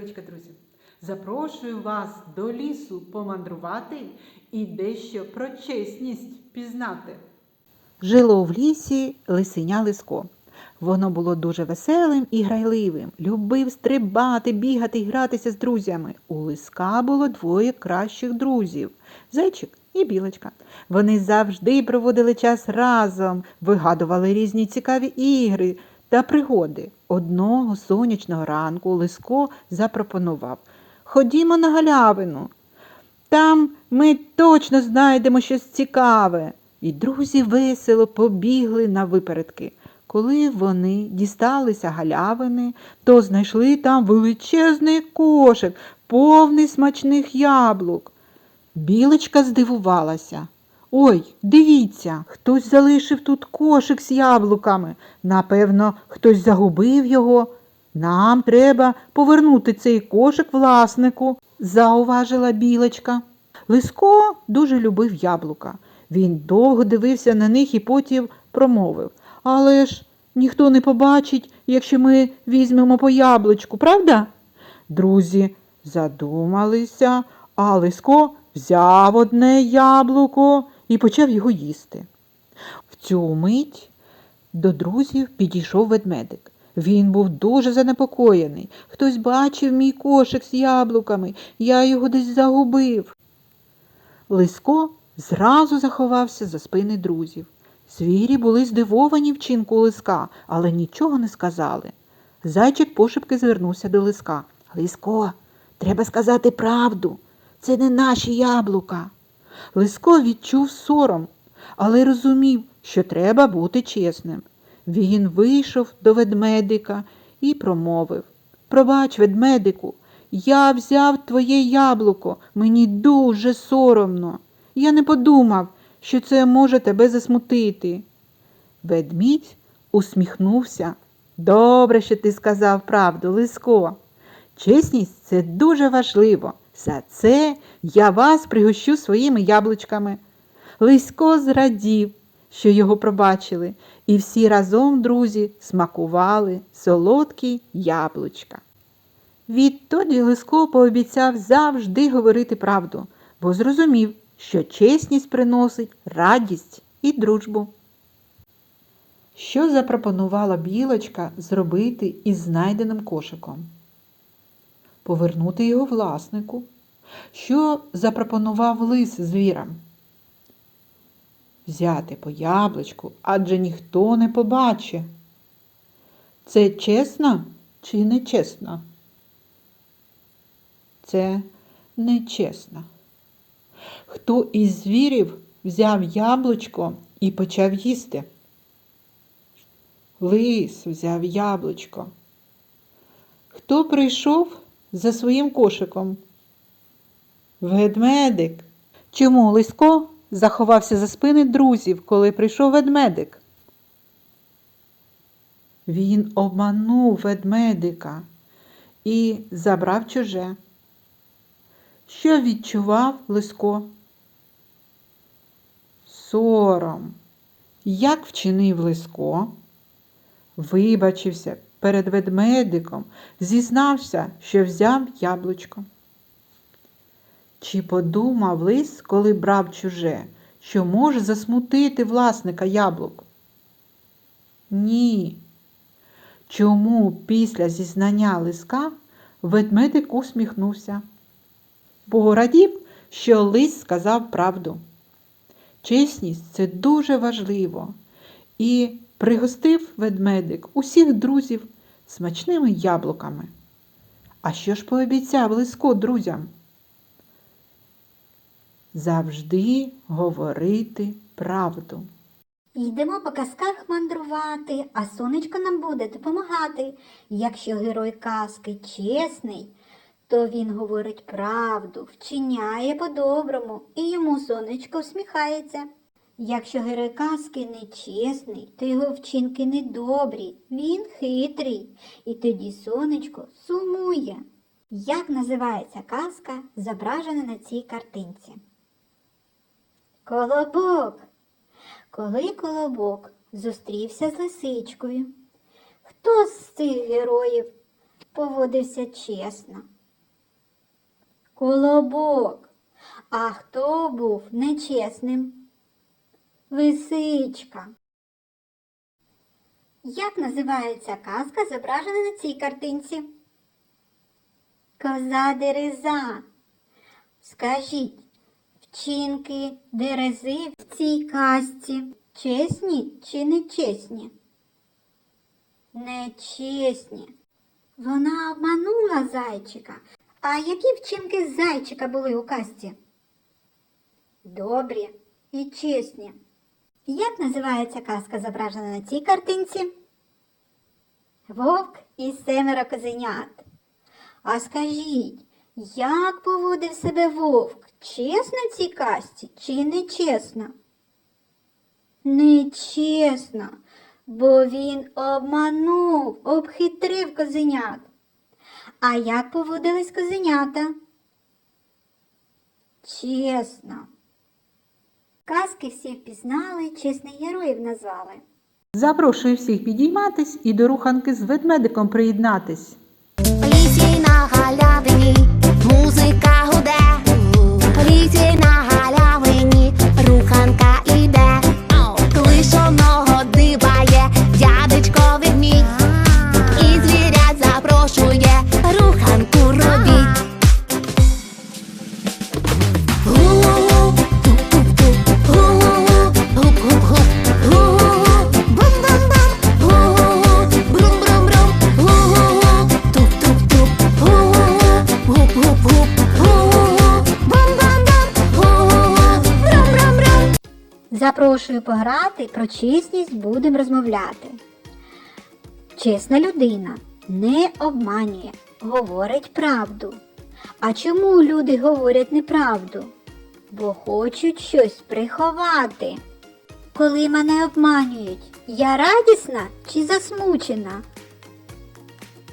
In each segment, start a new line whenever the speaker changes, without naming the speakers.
Доброго друзі! Запрошую вас до лісу помандрувати і дещо про чесність пізнати. Жило в лісі лисеня Лиско. Воно було дуже веселим і грайливим, любив стрибати, бігати і гратися з друзями. У лиска було двоє кращих друзів зайчик і білочка. Вони завжди проводили час разом, вигадували різні цікаві ігри та пригоди. Одного сонячного ранку Лиско запропонував Ходімо на галявину. Там ми точно знайдемо щось цікаве. І друзі весело побігли на випередки. Коли вони дісталися галявини, то знайшли там величезний кошик, повний смачних яблук. Білочка здивувалася. Ой, дивіться, хтось залишив тут кошик з яблуками. Напевно, хтось загубив його. Нам треба повернути цей кошик власнику, зауважила білочка. Лиско дуже любив яблука. Він довго дивився на них і потім промовив. Але ж ніхто не побачить, якщо ми візьмемо по яблучку, правда? Друзі задумалися, а Лиско взяв одне яблуко і почав його їсти. В цю мить до друзів підійшов ведмедик. Він був дуже занепокоєний. Хтось бачив мій кошик з яблуками, я його десь загубив. Лиско зразу заховався за спини друзів. Звірі були здивовані вчинку лиска, але нічого не сказали. Зайчик пошепки звернувся до лиска. Лиско, треба сказати правду. Це не наші яблука. Лиско відчув сором, але розумів, що треба бути чесним. Він вийшов до ведмедика і промовив Пробач, ведмедику, я взяв твоє яблуко, мені дуже соромно. Я не подумав, що це може тебе засмутити. Ведмідь усміхнувся. Добре, що ти сказав правду, Лиско. Чесність це дуже важливо. За це я вас пригощу своїми яблучками. Лисько зрадів, що його пробачили, і всі разом, друзі, смакували солодкі яблучка. Відтоді Лиско пообіцяв завжди говорити правду, бо зрозумів, що чесність приносить радість і дружбу. Що запропонувала білочка зробити із знайденим кошиком? Повернути його власнику. Що запропонував лис звірам? Взяти по яблучку, адже ніхто не побачить. Це чесно чи нечесно? Це нечесно. Хто із звірів взяв яблучко і почав їсти? Лис взяв яблучко. Хто прийшов за своїм кошиком? Ведмедик. Чому Лисько заховався за спини друзів, коли прийшов ведмедик? Він обманув ведмедика і забрав чуже. Що відчував Лисько? Сором. Як вчинив Лисько? Вибачився перед ведмедиком, зізнався, що взяв яблучко. Чи подумав лис, коли брав чуже, що може засмутити власника яблук? Ні. Чому після зізнання лиска ведмедик усміхнувся? Бо радів, що лис сказав правду. Чесність це дуже важливо. І пригостив ведмедик усіх друзів смачними яблуками. А що ж пообіцяв лиско друзям? Завжди говорити правду.
Йдемо по казках мандрувати, а сонечко нам буде допомагати. Якщо герой казки чесний, то він говорить правду, вчиняє по-доброму, і йому сонечко всміхається. Якщо герой казки нечесний, то його вчинки недобрі, він хитрий, і тоді сонечко сумує. Як називається казка, зображена на цій картинці? Колобок. Коли колобок зустрівся з лисичкою, хто з цих героїв поводився чесно? Колобок. А хто був нечесним? Лисичка. Як називається казка, зображена на цій картинці? Коза Дереза. Скажіть, вчинки Дерези в цій казці чесні чи нечесні? Нечесні. Вона обманула зайчика. А які вчинки зайчика були у казці? Добрі і чесні. Як називається казка, зображена на цій картинці? Вовк і семеро козенят. А скажіть, як поводив себе вовк? Чесно цій казці чи нечесно? Нечесно, бо він обманув, обхитрив козенят. А як поводились козенята? Чесно. Казки всі впізнали, чесних героїв назвали.
Запрошую всіх підійматись і до руханки з ведмедиком приєднатись.
В лісі на галявині музика гуде, в лісі на
Запрошую пограти, про чесність будемо розмовляти. Чесна людина не обманює, говорить правду. А чому люди говорять неправду? Бо хочуть щось приховати. Коли мене обманюють, я радісна чи засмучена?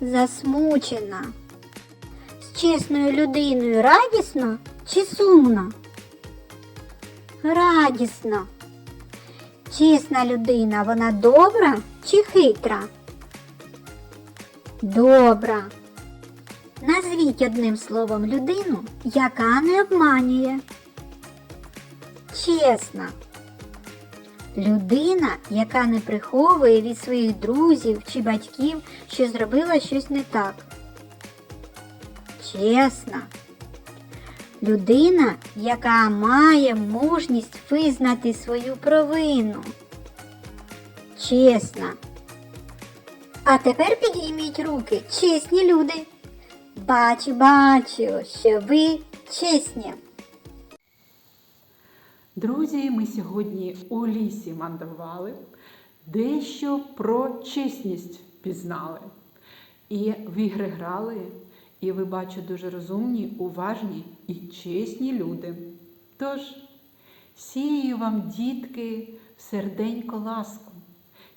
Засмучена. З чесною людиною радісно чи сумно? Радісно. Чесна людина, вона добра чи хитра? Добра. Назвіть одним словом людину, яка не обманює. Чесна. Людина, яка не приховує від своїх друзів чи батьків, що зробила щось не так. Чесна. Людина, яка має мужність визнати свою провину. Чесна. А тепер підійміть руки, чесні люди. Бачу, бачу, що ви чесні.
Друзі, ми сьогодні у лісі мандрували, дещо про чесність пізнали. І в ігри грали, і ви бачу дуже розумні, уважні і чесні люди. Тож, сію вам, дітки, в серденько ласку.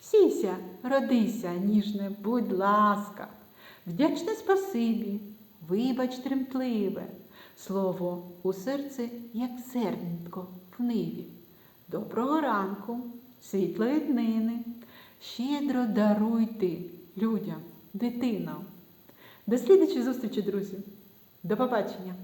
Сійся, родися, ніжне, будь ласка, вдячне спасибі, вибач тремтливе, слово у серце, як зернятко в ниві. Доброго ранку, світлої днини, щедро даруйте людям, дитинам. До слідчої зустрічі, друзі. До побачення!